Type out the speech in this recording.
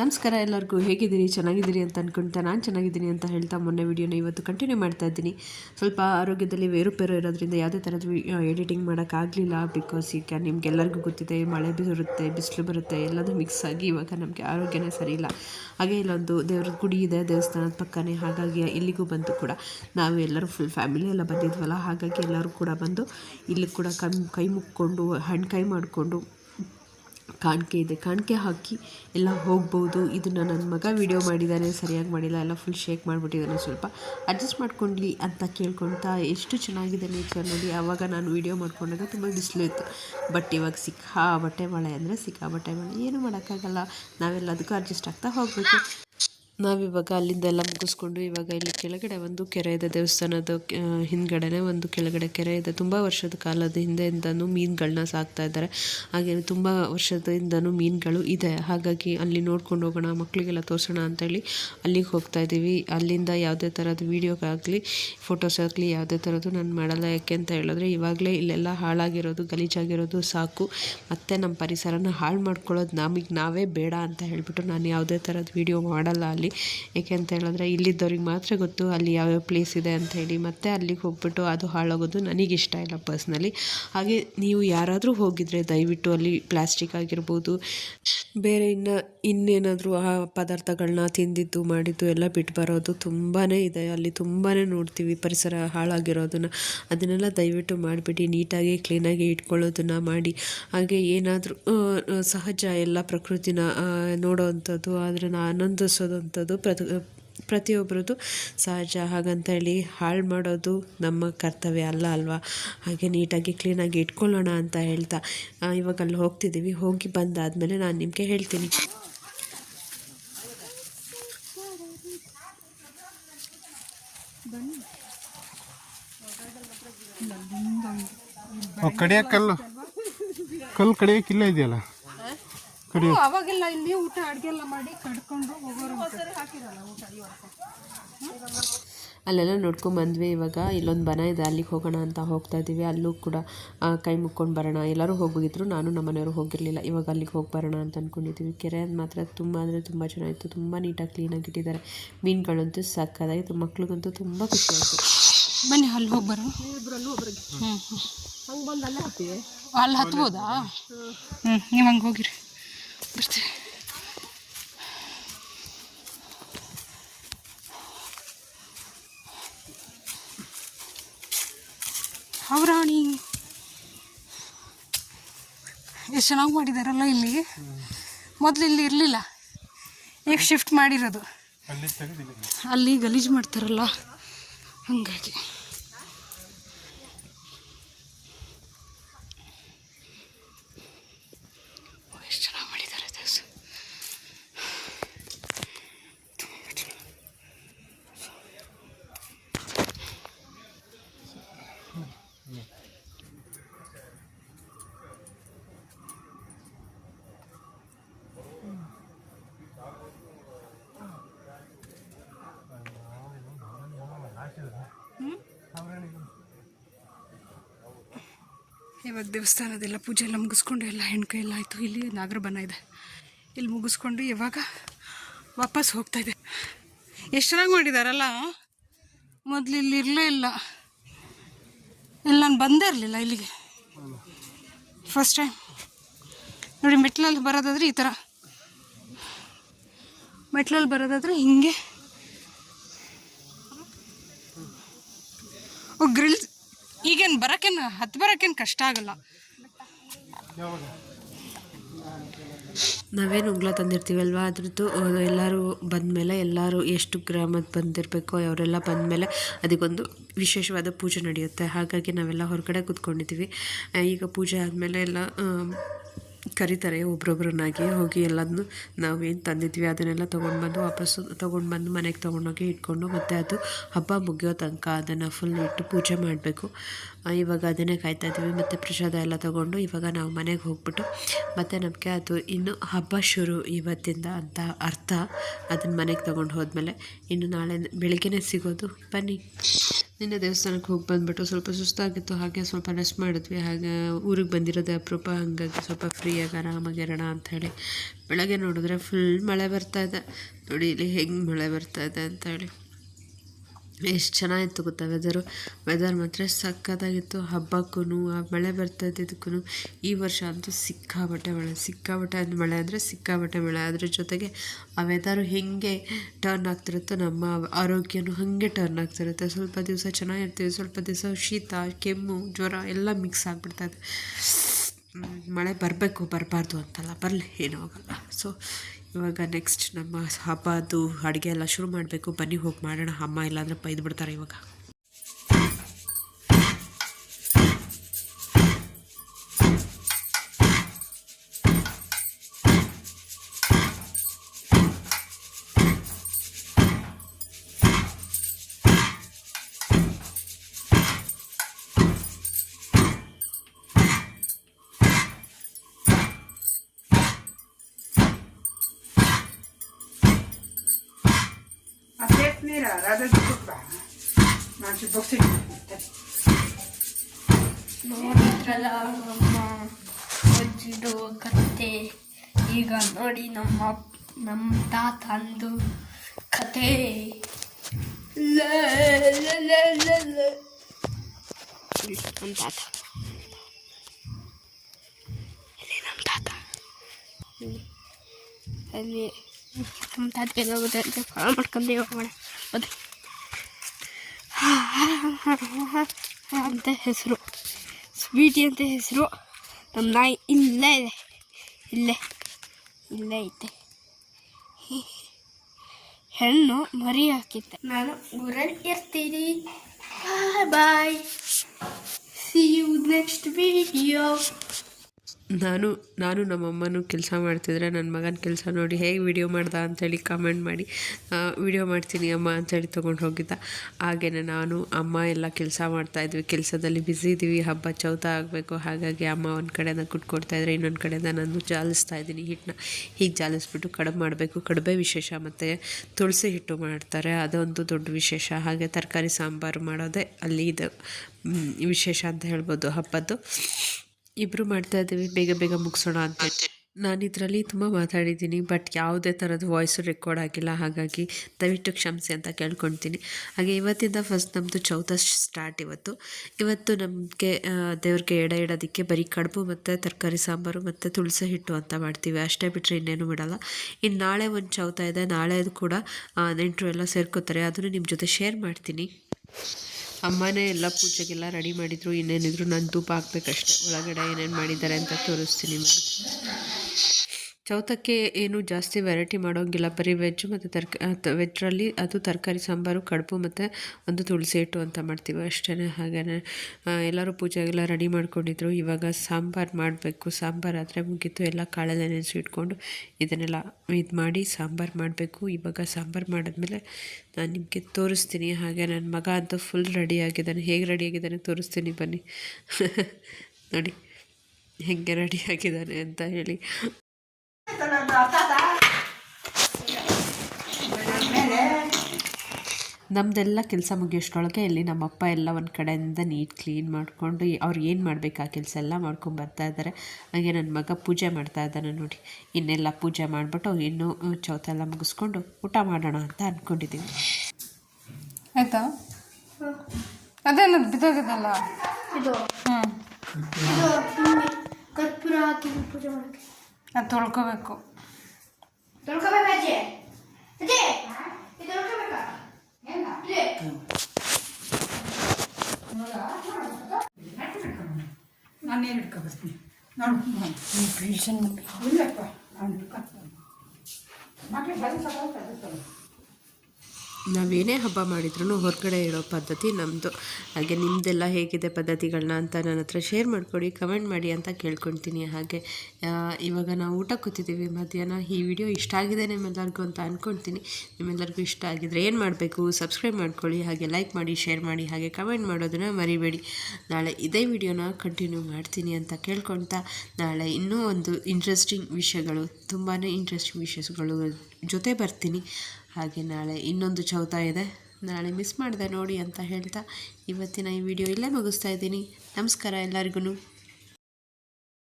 ನಮಸ್ಕಾರ ಎಲ್ಲರಿಗೂ, ಹೇಗಿದ್ದೀರಿ? ಚೆನ್ನಾಗಿದ್ದೀರಿ ಅಂತ ಅಂದ್ಕೊಳ್ತಾ ನಾನು ಚೆನ್ನಾಗಿದ್ದೀನಿ ಅಂತ ಹೇಳ್ತಾ ಮೊನ್ನೆ ವೀಡಿಯೋನ ಇವತ್ತು ಕಂಟಿನ್ಯೂ ಮಾಡ್ತಾ ಇದ್ದೀನಿ. ಸ್ವಲ್ಪ ಆರೋಗ್ಯದಲ್ಲಿ ವೇರುಪೇರು ಇರೋದ್ರಿಂದ ಯಾವುದೇ ಥರದ ಎಡಿಟಿಂಗ್ ಮಾಡೋಕ್ಕಾಗಲಿಲ್ಲ ಬಿಕಾಸ್ ಈಗ ನಿಮ್ಗೆಲ್ಲರಿಗೂ ಗೊತ್ತಿದೆ, ಮಳೆ ಬರುತ್ತೆ ಬಿಸಿಲು ಬರುತ್ತೆ, ಎಲ್ಲದೂ ಮಿಕ್ಸ್ ಆಗಿ ಇವಾಗ ನಮಗೆ ಆರೋಗ್ಯನೇ ಸರಿ ಇಲ್ಲ. ಹಾಗೆ ಇಲ್ಲೊಂದು ದೇವ್ರ ಗುಡಿ ಇದೆ, ದೇವಸ್ಥಾನದ ಪಕ್ಕನೇ, ಹಾಗಾಗಿ ಇಲ್ಲಿಗೂ ಬಂತು ಕೂಡ ನಾವು ಎಲ್ಲರೂ ಫುಲ್ ಫ್ಯಾಮಿಲಿ ಎಲ್ಲ ಬಂದಿದ್ವಲ್ಲ, ಹಾಗಾಗಿ ಎಲ್ಲರೂ ಕೂಡ ಬಂದು ಇಲ್ಲಿ ಕೂಡ ಕೈ ಮುಕ್ಕೊಂಡು ಹಣ್ಣು ಕೈ ಮಾಡಿಕೊಂಡು ಕಾಣಿಕೆ ಇದೆ. ಕಾಣಿಕೆ ಹಾಕಿ ಎಲ್ಲ ಹೋಗ್ಬೋದು. ಇದನ್ನು ನನ್ನ ಮಗ ವಿಡಿಯೋ ಮಾಡಿದ್ದಾನೆ ಸರಿಯಾಗಿ ಮಾಡಿಲ್ಲ. ಎಲ್ಲ ಫುಲ್ ಶೇಕ್ ಮಾಡಿಬಿಟ್ಟಿದ್ದಾನೆ ಸ್ವಲ್ಪ. ಅಡ್ಜಸ್ಟ್ ಮಾಡ್ಕೊಂಡ್ಲಿ ಅಂತ ಕೇಳ್ಕೊಳ್ತಾ ಎಷ್ಟು ಚೆನ್ನಾಗಿದೆ ನೇಚರ್ ನೋಡಿ. ಆವಾಗ ನಾನು ವಿಡಿಯೋ ಮಾಡ್ಕೊಂಡಾಗ ತುಂಬ ಬಿಸಿಲು ಇತ್ತು. ಬಟ್ ಇವಾಗ ಸಿಕ್ಕಾಬಟ್ಟೆ ಮಳೆ ಅಂದರೆ ಸಿಕ್ಕಾಬಟ್ಟೆ ಮಳೆ. ಏನು ಮಾಡೋಕ್ಕಾಗಲ್ಲ. ನಾವೆಲ್ಲದಕ್ಕೂ ಅಡ್ಜಸ್ಟ್ ಆಗ್ತಾ ಹೋಗಬೇಕು. ನಾವಿವಾಗ ಅಲ್ಲಿಂದ ಎಲ್ಲ ಮುಗಿಸ್ಕೊಂಡು ಇವಾಗ ಇಲ್ಲಿ ಕೆಳಗಡೆ ಒಂದು ಕೆರೆ ಇದೆ, ದೇವಸ್ಥಾನದ ಹಿಂದ್ಗಡೆನೆ ಒಂದು ಕೆಳಗಡೆ ಕೆರೆ ಇದೆ. ತುಂಬ ವರ್ಷದ ಕಾಲದ ಹಿಂದೆಯಿಂದನೂ ಮೀನುಗಳನ್ನ ಸಾಕ್ತಾ ಇದ್ದಾರೆ. ಹಾಗೆ ತುಂಬ ವರ್ಷದಿಂದನೂ ಮೀನುಗಳು ಇದೆ. ಹಾಗಾಗಿ ಅಲ್ಲಿ ನೋಡ್ಕೊಂಡು ಹೋಗೋಣ ಮಕ್ಕಳಿಗೆಲ್ಲ ತೋರಿಸೋಣ ಅಂತೇಳಿ ಅಲ್ಲಿಗೆ ಹೋಗ್ತಾ ಇದ್ದೀವಿ. ಅಲ್ಲಿಂದ ಯಾವುದೇ ಥರದ ವೀಡಿಯೋಗಾಗಲಿ, ಫೋಟೋಸ್ ಆಗಲಿ, ಯಾವುದೇ ಥರದ್ದು ನಾನು ಮಾಡಲ್ಲ. ಯಾಕೆ ಅಂತ ಹೇಳಿದ್ರೆ, ಇವಾಗಲೇ ಇಲ್ಲೆಲ್ಲ ಹಾಳಾಗಿರೋದು, ಗಲೀಜಾಗಿರೋದು ಸಾಕು. ಮತ್ತು ನಮ್ಮ ಪರಿಸರನ ಹಾಳು ಮಾಡ್ಕೊಳ್ಳೋದು ನಮಗೆ ನಾವೇ ಬೇಡ ಅಂತ ಹೇಳಿಬಿಟ್ಟು ನಾನು ಯಾವುದೇ ಥರದ ವೀಡಿಯೋ ಮಾಡಲ್ಲ ಅಲ್ಲಿ. ಏಕೆ ಅಂತ ಹೇಳಿದ್ರೆ ಇಲ್ಲಿದ್ದವ್ರಿಗೆ ಮಾತ್ರ ಗೊತ್ತು ಅಲ್ಲಿ ಯಾವ್ಯಾವ ಪ್ಲೇಸ್ ಇದೆ ಅಂತ ಹೇಳಿ. ಮತ್ತು ಅಲ್ಲಿಗೆ ಹೋಗ್ಬಿಟ್ಟು ಅದು ಹಾಳಾಗೋದು ನನಗಿಷ್ಟ ಇಲ್ಲ ಪರ್ಸ್ನಲಿ ಹಾಗೆ ನೀವು ಯಾರಾದರೂ ಹೋಗಿದರೆ ದಯವಿಟ್ಟು ಅಲ್ಲಿ ಪ್ಲಾಸ್ಟಿಕ್ ಆಗಿರ್ಬೋದು, ಬೇರೆ ಇನ್ನು ಇನ್ನೇನಾದರೂ ಆ ಪದಾರ್ಥಗಳನ್ನ ತಿಂದಿದ್ದು ಮಾಡಿದ್ದು ಎಲ್ಲ ಬಿಟ್ಟು ಬರೋದು ತುಂಬಾ ಇದೆ. ಅಲ್ಲಿ ತುಂಬಾ ನೋಡ್ತೀವಿ ಪರಿಸರ ಹಾಳಾಗಿರೋದನ್ನು. ಅದನ್ನೆಲ್ಲ ದಯವಿಟ್ಟು ಮಾಡಿಬಿಟ್ಟು ನೀಟಾಗಿ ಕ್ಲೀನಾಗಿ ಇಟ್ಕೊಳ್ಳೋದನ್ನು ಮಾಡಿ. ಹಾಗೆ ಏನಾದರೂ ಸಹಜ ಎಲ್ಲ ಪ್ರಕೃತಿನ ನೋಡೋವಂಥದ್ದು ಅದನ್ನು ಆನಂದಿಸೋದಂಥದ್ದು ಪ್ರತಿ ಪ್ರತಿಯೊಬ್ಬರದ್ದು ಸಹಜ. ಹಾಗಂತ ಹೇಳಿ ಹಾಳು ಮಾಡೋದು ನಮ್ಮ ಕರ್ತವ್ಯ ಅಲ್ಲ ಅಲ್ವಾ? ಹಾಗೆ ನೀಟಾಗಿ ಕ್ಲೀನಾಗಿ ಇಟ್ಕೊಳ್ಳೋಣ ಅಂತ ಹೇಳ್ತಾ ಇವಾಗ ಅಲ್ಲಿ ಹೋಗ್ತಿದ್ದೀವಿ. ಹೋಗಿ ಬಂದಾದಮೇಲೆ ನಾನು ನಿಮಗೆ ಹೇಳ್ತೀನಿ. ಕಡಿಯಕ್ಕೆ ಕಲ್ಲು ಕಲ್ಲು ಇದೆಯಲ್ಲ? ಕಡಿಯ ಅವಾಗೆಲ್ಲ ಇಲ್ಲಿ ಊಟ ಅಡಿಗೆ ಎಲ್ಲ ಮಾಡಿ ಕಡ್ಕೊಂಡು ಹೋಗೋರು ಅಲ್ಲೆಲ್ಲ ನೋಡ್ಕೊಂಡು ಬಂದ್ವಿ ಇವಾಗ. ಇಲ್ಲೊಂದು ಬನ ಇದೆ ಅಲ್ಲಿಗೆ ಹೋಗೋಣ ಅಂತ ಹೋಗ್ತಾ ಇದ್ದೀವಿ ಅಲ್ಲೂ ಕೂಡ ಕೈ ಮುಕ್ಕೊಂಡು ಬರೋಣ. ಎಲ್ಲರೂ ಹೋಗಿದ್ರು ನಾನು ನಮ್ಮ ಮನೆಯವರು ಹೋಗಿರಲಿಲ್ಲ. ಇವಾಗ ಅಲ್ಲಿಗೆ ಹೋಗಿ ಬರೋಣ ಅಂತ ಅಂದ್ಕೊಂಡಿದ್ದೀವಿ ಕೆರೆ ಅದು ಮಾತ್ರ ತುಂಬ ಅಂದರೆ ತುಂಬ ಚೆನ್ನಾಗಿತ್ತು. ತುಂಬ ನೀಟಾಗಿ ಕ್ಲೀನಾಗಿ ಇಟ್ಟಿದ್ದಾರೆ. ಮೀನುಗಳಂತೂ ಸಕ್ಕದಾಗಿತ್ತು ಮಕ್ಳಿಗಂತೂ ತುಂಬ ಖುಷಿ ಆಯಿತು ಬನ್ನಿ ಅಲ್ಲಿ ಹೋಗಿ ಬರೋಣ. ಹ್ಞೂ ಅಲ್ಲಿ ಹತ್ಬೋದಾ? ಹ್ಞೂ ನೀವು ಹಂಗೆ ಹೋಗಿರಿ. ಬರ್ತೀವಿ ಅವರಾಣಿ ಎಷ್ಟು ಚೆನ್ನಾಗಿ ಮಾಡಿದಾರಲ್ಲ ಇಲ್ಲಿ? ಮೊದಲು ಇಲ್ಲಿ ಇರಲಿಲ್ಲ. ಈಗ ಶಿಫ್ಟ್ ಮಾಡಿರೋದು. ಅಲ್ಲಿ ಗಲೀಜು ಮಾಡ್ತಾರಲ್ಲ ಹಾಗಾಗಿ. ಇವಾಗ ದೇವಸ್ಥಾನದೆಲ್ಲ ಪೂಜೆ ಎಲ್ಲ ಮುಗಿಸ್ಕೊಂಡು ಎಲ್ಲ ಹೆಣ್ಕೈ ಎಲ್ಲ ಆಯಿತು. ಇಲ್ಲಿ ನಾಗರಬನ ಇದೆ. ಇಲ್ಲಿ ಮುಗಿಸ್ಕೊಂಡು ಇವಾಗ ವಾಪಸ್ ಹೋಗ್ತಾ ಇದೆ. ಎಷ್ಟು ಚೆನ್ನಾಗಿ ಮಾಡಿದಾರಲ್ಲ? ಮೊದಲು ಇಲ್ಲಿ ಇರಲೇ ಇಲ್ಲ. ಇಲ್ಲಿ ನಾನು ಬಂದೇ ಇರಲಿಲ್ಲ ಇಲ್ಲಿಗೆ. ಫಸ್ಟ್ ಟೈಮ್ ನೋಡಿ, ಮೆಟ್ಲಲ್ಲಿ ಬರೋದಾದ್ರೆ ಈ ಥರ. ಮೆಟ್ಲಲ್ಲಿ ಬರೋದಾದ್ರೆ ಹಿಂಗೆ. ಈಗೇನು ಬರೋಕ್ಕೇನು ಹತ್ತು ಕಷ್ಟ ಆಗಲ್ಲ. ನಾವೇನು ಉಗ್ಲ ತಂದಿರ್ತೀವಲ್ವ? ಅದ್ರದ್ದು ಎಲ್ಲರೂ ಎಲ್ಲರೂ ಬಂದಮೇಲೆ, ಎಲ್ಲರೂ ಎಷ್ಟು ಗ್ರಾಮದ ಬಂದಿರಬೇಕು, ಅವರೆಲ್ಲ ಬಂದಮೇಲೆ ಅದಕ್ಕೊಂದು ವಿಶೇಷವಾದ ಪೂಜೆ ನಡೆಯುತ್ತೆ. ಹಾಗಾಗಿ ನಾವೆಲ್ಲ ಹೊರಗಡೆ ಕೂತ್ಕೊಂಡಿದ್ದೀವಿ. ಈಗ ಪೂಜೆ ಆದಮೇಲೆ ಎಲ್ಲ ಕರೀತಾರೆ ಒಬ್ರೊಬ್ರನ್ನಾಗಿ ಹೋಗಿ ಎಲ್ಲದನ್ನು ನಾವೇನು ತಂದಿದ್ವಿ ಅದನ್ನೆಲ್ಲ ತೊಗೊಂಡು ಬಂದು ವಾಪಸ್ಸು ತೊಗೊಂಡು ಬಂದು ಮನೆಗೆ ತೊಗೊಂಡೋಗಿ ಇಟ್ಕೊಂಡು ಮತ್ತು ಅದು ಹಬ್ಬ ಮುಗಿಯೋ ತನಕ ಅದನ್ನು ಫುಲ್ ಇಟ್ಟು ಪೂಜೆ ಮಾಡಬೇಕು. ಇವಾಗ ಅದನ್ನೇ ಕಾಯ್ತಾ ಇದ್ದೀವಿ. ಮತ್ತು ಪ್ರಸಾದ ಎಲ್ಲ ತೊಗೊಂಡು ಇವಾಗ ನಾವು ಮನೆಗೆ ಹೋಗ್ಬಿಟ್ಟು ಮತ್ತು ನಮಗೆ ಅದು ಇನ್ನು ಹಬ್ಬ ಶುರು ಇವತ್ತಿಂದ ಅಂತ ಅರ್ಥ. ಅದನ್ನು ಮನೆಗೆ ತೊಗೊಂಡು ಹೋದ್ಮೇಲೆ ಇನ್ನು ನಾಳೆ ಬೆಳಿಗ್ಗೆನೇ ಸಿಗೋದು. ಬನ್ನಿ. ನಿನ್ನೆ ದೇವಸ್ಥಾನಕ್ಕೆ ಹೋಗಿ ಬಂದುಬಿಟ್ಟು ಸ್ವಲ್ಪ ಸುಸ್ತಾಗಿತ್ತು. ಹಾಗೆ ಸ್ವಲ್ಪ ರೆಸ್ಟ್ ಮಾಡಿದ್ವಿ. ಹಾಗೆ ಊರಿಗೆ ಬಂದಿರೋದೇ ಅಪರೂಪ. ಹಾಗಾಗಿ ಸ್ವಲ್ಪ ಫ್ರೀಯಾಗಿ ಆರಾಮಾಗಿರೋಣ ಅಂಥೇಳಿ. ಬೆಳಗ್ಗೆ ನೋಡಿದ್ರೆ ಫುಲ್ ಮಳೆ ಬರ್ತಾ ಇದೆ. ನೋಡಿ ಇಲ್ಲಿ ಹೆಂಗೆ ಮಳೆ ಬರ್ತಾ ಇದೆ ಅಂಥೇಳಿ. ಎಷ್ಟು ಚೆನ್ನಾಗಿತ್ತು ಗೊತ್ತಾ ವೆದರು ವೆದರ್ ಮಾತ್ರ ಸಕ್ಕತ್ತಾಗಿತ್ತು. ಹಬ್ಬಕ್ಕೂ ಆ ಮಳೆ ಬರ್ತಾ ಇದ್ದಿದ್ದಕ್ಕೂ ಈ ವರ್ಷ ಅಂತೂ ಸಿಕ್ಕಾಬಟ್ಟೆ ಮಳೆ ಸಿಕ್ಕಾಬಟ್ಟೆ ಅಂದ ಮಳೆ ಅಂದರೆ ಸಿಕ್ಕಾಬಟ್ಟೆ ಮಳೆ. ಅದ್ರ ಜೊತೆಗೆ ಆ ವೆದರು ಹೇಗೆ ಟರ್ನ್ ಆಗ್ತಿರುತ್ತೋ ನಮ್ಮ ಆರೋಗ್ಯನೂ ಹಾಗೆ ಟರ್ನ್ ಆಗ್ತಿರುತ್ತೆ. ಸ್ವಲ್ಪ ದಿವಸ ಚೆನ್ನಾಗಿರ್ತೀವಿ, ಸ್ವಲ್ಪ ದಿವಸ ಶೀತ, ಕೆಮ್ಮು, ಜ್ವರ ಎಲ್ಲ ಮಿಕ್ಸ್ ಆಗಿಬಿಡ್ತದೆ ಮಳೆ ಬರಬೇಕು, ಬರಬಾರ್ದು ಅಂತಲ್ಲ, ಬರಲಿ, ಏನೂ ಆಗಲ್ಲ. ಸೊ ಇವಾಗ ನೆಕ್ಸ್ಟ್ ನಮ್ಮ ಹಬ್ಬದ್ದು ಅಡುಗೆ ಎಲ್ಲ ಶುರು ಮಾಡಬೇಕು. ಬನ್ನಿ, ಹೋಗಿ ಮಾಡೋಣ. ಅಮ್ಮ ಇಲ್ಲಾಂದರೆ ಬೈದು ಬಿಡ್ತಾರೆ ಇವಾಗ. Até primeira, nada de culpa. Mas de você. ನೋಡಿದ್ರಲ್ಲ ನಮ್ಮ ಅಜ್ಜಿದು ಕತೆ ಈಗ ನೋಡಿ ನಮ್ಮ ನಮ್ಮ ತಾತಂದು ಕತೆ ಲ, ಲ, ಲ, ಲ, ಲ. ನಮ್ಮ ತಾತ ಇಲ್ಲಿ ನಮ್ಮ ತಾತ ಇಲ್ಲಿ. ಅಲ್ಲಿ ನಮ್ಮ ತಾತ ಎಲ್ಲ ಹೋಗುತ್ತೆ ಫಾಲೋ ಮಾಡ್ಕೊಂಡು ಇವಾಗ ಮಾಡ ಬನ್ನಿ. ಅಂತ ಹೆಸರು ಸ್ವೀಟಿ ಅಂತ ಹೆಸರು ನಮ್ಮ ನಾಯಿ ಇಲ್ಲೇ ಇದೆ ಇಲ್ಲೇ ಇಲ್ಲೇ ಐತೆ ಹೆಣ್ಣು ಮರಿ ಹಾಕಿತ್ತೆ ನಾನು ಊರಲ್ಲಿ ಇರ್ತೀನಿ bye see you next video ನಾನು ನಾನು ನಮ್ಮಮ್ಮನೂ ಕೆಲಸ ಮಾಡ್ತಿದ್ರೆ ನನ್ನ ಮಗನ ಕೆಲಸ ನೋಡಿ ಹೇಗೆ ವಿಡಿಯೋ ಮಾಡ್ದ ಅಂಥೇಳಿ ಕಮೆಂಟ್ ಮಾಡಿ ವಿಡಿಯೋ ಮಾಡ್ತೀನಿ ಅಮ್ಮ ಅಂಥೇಳಿ ತೊಗೊಂಡು ಹೋಗಿದ್ದ. ಹಾಗೆಯೇ ನಾನು, ಅಮ್ಮ ಎಲ್ಲ ಕೆಲಸ ಮಾಡ್ತಾಯಿದ್ವಿ ಕೆಲಸದಲ್ಲಿ ಬ್ಯುಸಿ ಇದ್ದೀವಿ ಹಬ್ಬ ಚೌತ ಆಗಬೇಕು. ಹಾಗಾಗಿ ಅಮ್ಮ ಒಂದು ಕಡೆಯಿಂದ ಕುಟ್ಕೊಡ್ತಾಯಿದ್ರೆ ಇನ್ನೊಂದು ಕಡೆಯಿಂದ ನಾನು ಜಾಲಿಸ್ತಾ ಇದ್ದೀನಿ ಹಿಟ್ಟನ್ನ ಹೀಗೆ ಜಾಲಿಸ್ಬಿಟ್ಟು ಕಡುಬು ಮಾಡಬೇಕು. ಕಡುಬೆ ವಿಶೇಷ. ಮತ್ತು ತುಳಸಿ ಹಿಟ್ಟು ಮಾಡ್ತಾರೆ. ಅದೊಂದು ದೊಡ್ಡ ವಿಶೇಷ. ಹಾಗೆ ತರಕಾರಿ ಸಾಂಬಾರು ಮಾಡೋದೇ ಅಲ್ಲಿ ಇದು ವಿಶೇಷ ಅಂತ ಹೇಳ್ಬೋದು ಹಬ್ಬದ್ದು. ಇಬ್ಬರು ಮಾಡ್ತಾ ಇದ್ದೀವಿ, ಬೇಗ ಬೇಗ ಮುಗಿಸೋಣ ಅಂತ ನಾನು ಇದರಲ್ಲಿ ತುಂಬ ಮಾತಾಡಿದ್ದೀನಿ ಬಟ್ ಯಾವುದೇ ಥರದ ವಾಯ್ಸು ರೆಕಾರ್ಡ್ ಆಗಿಲ್ಲ, ಹಾಗಾಗಿ ದಯವಿಟ್ಟು ಕ್ಷಮಿಸಿ ಅಂತ ಕೇಳ್ಕೊಳ್ತೀನಿ ಹಾಗೆ ಇವತ್ತಿಂದ ಫಸ್ಟ್ ನಮ್ಮದು ಚೌತ ಸ್ಟಾರ್ಟ್ ಇವತ್ತು. ಇವತ್ತು ನಮಗೆ ದೇವ್ರಿಗೆ ಎಡೆ ಇಡೋದಕ್ಕೆ ಬರೀ ಕಡುಬು ಮತ್ತು ತರಕಾರಿ ಸಾಂಬಾರು ಮತ್ತು ತುಳಸಿ ಹಿಟ್ಟು ಅಂತ ಮಾಡ್ತೀವಿ. ಅಷ್ಟೇ ಬಿಟ್ಟರೆ ಇನ್ನೇನು ಬಿಡಲ್ಲ ಇನ್ನು ನಾಳೆ ಒಂದು ಚೌತ ಇದೆ ನಾಳೆ ಅದು ಕೂಡ ನೆಂಟರು ಎಲ್ಲ ಸೇರ್ಕೋತಾರೆ, ಅದನ್ನು ನಿಮ್ಮ ಜೊತೆ ಶೇರ್ ಮಾಡ್ತೀನಿ. ಅಮ್ಮನೇ ಎಲ್ಲ ಪೂಜೆಗೆಲ್ಲ ರೆಡಿ ಮಾಡಿದ್ರು, ಇನ್ನೇನಿದ್ರು ನಾನು ಧೂಪ ಹಾಕ್ಬೇಕಷ್ಟೆ. ಒಳಗಡೆ ಏನೇನು ಮಾಡಿದ್ದಾರೆ ಅಂತ ತೋರಿಸ್ತೀನಿ ನಿಮಗೆ ಚೌತಕ್ಕೆ ಏನು ಜಾಸ್ತಿ ವೆರೈಟಿ ಮಾಡೋಂಗಿಲ್ಲ. ಬರೀ ವೆಜ್ ಮತ್ತು ತರ್ಕ ವೆಜ್ರಲ್ಲಿ ಅದು ತರಕಾರಿ, ಸಾಂಬಾರು, ಕಡುಬು ಮತ್ತು ಒಂದು ತುಳಸಿ ಹಿಟ್ಟು ಅಂತ ಮಾಡ್ತೀವಿ ಅಷ್ಟೇ ಹಾಗೆಯೇ ಎಲ್ಲರೂ ಪೂಜೆಗೆಲ್ಲ ರೆಡಿ ಮಾಡ್ಕೊಂಡಿದ್ರು. ಇವಾಗ ಸಾಂಬಾರು ಮಾಡಬೇಕು. ಸಾಂಬಾರು ಆದರೆ ಮುಗೀತು. ಎಲ್ಲ ಕಾಳೆಲ್ಲ ನೆನೆಸಿಟ್ಕೊಂಡು ಇದನ್ನೆಲ್ಲ ಇದು ಮಾಡಿ ಸಾಂಬಾರು ಮಾಡಬೇಕು. ಇವಾಗ ಸಾಂಬಾರು ಮಾಡಿದ್ಮೇಲೆ ನಾನು ನಿಮಗೆ ತೋರಿಸ್ತೀನಿ. ಹಾಗೆ ನನ್ನ ಮಗ ಅಂತೂ ಫುಲ್ ರೆಡಿ ಆಗಿದ್ದಾನೆ. ಹೇಗೆ ರೆಡಿ ಆಗಿದ್ದಾನೆ ತೋರಿಸ್ತೀನಿ ಬನ್ನಿ. ನೋಡಿ, ಹೇಗೆ ರೆಡಿ ಆಗಿದ್ದಾನೆ ಅಂತ ಹೇಳಿ. ನಮ್ಮದೆಲ್ಲ ಕೆಲಸ ಮುಗಿಯೋಷ್ಟೊಳಗೆ ಇಲ್ಲಿ ನಮ್ಮಪ್ಪ ಎಲ್ಲ ಒಂದು ಕಡೆಯಿಂದ ನೀಟ್ ಕ್ಲೀನ್ ಮಾಡಿಕೊಂಡು ಅವ್ರು ಏನು ಮಾಡಬೇಕು ಆ ಕೆಲಸ ಎಲ್ಲ ಮಾಡ್ಕೊಂಡು ಬರ್ತಾ ಇದ್ದಾರೆ ಹಾಗೆ ನನ್ನ ಮಗ ಪೂಜೆ ಮಾಡ್ತಾ ಇದ್ದಾನೆ ನೋಡಿ. ಇನ್ನೆಲ್ಲ ಪೂಜೆ ಮಾಡಿಬಿಟ್ಟು ಇನ್ನೂ ಚೌತ ಎಲ್ಲ ಮುಗಿಸ್ಕೊಂಡು ಊಟ ಮಾಡೋಣ ಅಂತ ಅಂದ್ಕೊಂಡಿದ್ದೀನಿ ಆಯ್ತಾ? ಅದೇನದು ಬಿದ್ದೋಗದಲ್ಲ ಇದು. ಹ್ಞೂ ಅದು ತೊಳ್ಕೊಬೇಕು. ತೊಳ್ಕೊಬೇಕಾ ಅಜ್ಜಿ ಅಜ್ಜಿ ಇದು ತೊಳ್ಕೊಬೇಕಾ ಇಲ್ಲಿ ನಾನು ನೀರು ಹಿಡ್ಕೊಬರ್ತೀನಿ ನೋಡು ಇಲ್ಲಪ್ಪ ನಾವೇನೇ ಹಬ್ಬ ಮಾಡಿದ್ರೂ ಹೊರಗಡೆ ಇರೋ ಪದ್ಧತಿ ನಮ್ಮದು ಹಾಗೆ ನಿಮ್ಮದೆಲ್ಲ ಹೇಗಿದೆ ಪದ್ಧತಿಗಳನ್ನ ಅಂತ ನನ್ನ ಹತ್ರ ಶೇರ್ ಮಾಡಿಕೊಡಿ ಕಮೆಂಟ್ ಮಾಡಿ ಅಂತ ಕೇಳ್ಕೊಳ್ತೀನಿ ಹಾಗೆ. ಇವಾಗ ನಾವು ಊಟ ಕೂತಿದ್ದೀವಿ ಮಧ್ಯಾಹ್ನ. ಈ ವಿಡಿಯೋ ಇಷ್ಟ ಆಗಿದೆ ನಿಮ್ಮೆಲ್ಲರಿಗೂ ಅಂತ ಅಂದ್ಕೊಳ್ತೀನಿ ನಿಮ್ಮೆಲ್ಲರಿಗೂ ಇಷ್ಟ ಆಗಿದ್ರೆ ಏನು ಮಾಡಬೇಕು? ಸಬ್ಸ್ಕ್ರೈಬ್ ಮಾಡ್ಕೊಳ್ಳಿ, ಹಾಗೆ ಲೈಕ್ ಮಾಡಿ ಶೇರ್ ಮಾಡಿ, ಹಾಗೆ ಕಮೆಂಟ್ ಮಾಡೋದನ್ನು ಮರಿಬೇಡಿ. ನಾಳೆ ಇದೇ ವಿಡಿಯೋನ ಕಂಟಿನ್ಯೂ ಮಾಡ್ತೀನಿ ಅಂತ ಕೇಳ್ಕೊಳ್ತಾ, ನಾಳೆ ಇನ್ನೂ ಒಂದು ಇಂಟ್ರೆಸ್ಟಿಂಗ್ ವಿಷಯಗಳು ತುಂಬಾ ಇಂಟ್ರೆಸ್ಟಿಂಗ್ ವಿಷಯಗಳು ಜೊತೆ ಬರ್ತೀನಿ. ಹಾಗೆ ನಾಳೆ ಇನ್ನೊಂದು ಚೌತ ಇದೆ. ನಾಳೆ ಮಿಸ್ ಮಾಡಿದೆ ನೋಡಿ ಅಂತ ಹೇಳ್ತಾ ಇವತ್ತಿನ ಈ ವಿಡಿಯೋ ಇಲ್ಲೇ ಮುಗಿಸ್ತಾ ಇದ್ದೀನಿ. ನಮಸ್ಕಾರ ಎಲ್ಲರಿಗೂ